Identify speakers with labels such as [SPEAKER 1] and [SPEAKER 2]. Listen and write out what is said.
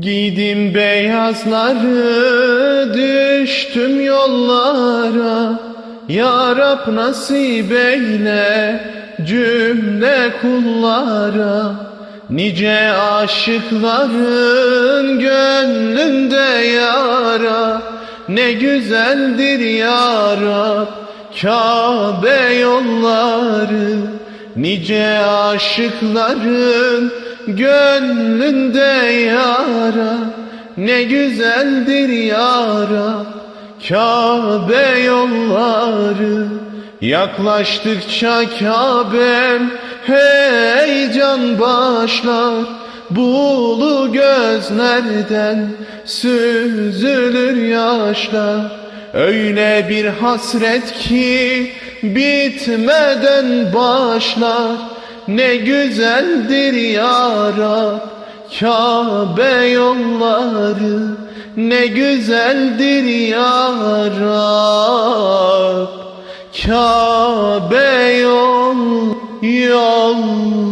[SPEAKER 1] Giydim beyazları düştüm yollara. Ya Rab nasip eyle cümle kullara. Nice aşıkların gönlünde yara. Ne güzeldir ya Rab Kabe yolları. Nice aşıkların gönlünde yara Ne güzeldir yara. Kabe yolları Yaklaştıkça Kabe'm heyecan başlar. Bulu gözlerden süzülür yaşlar. Öyle bir hasret ki bitmeden başlar Ne güzeldir ya Rab Kabe yolları. Ne güzeldir ya Rab Kabe yol yolları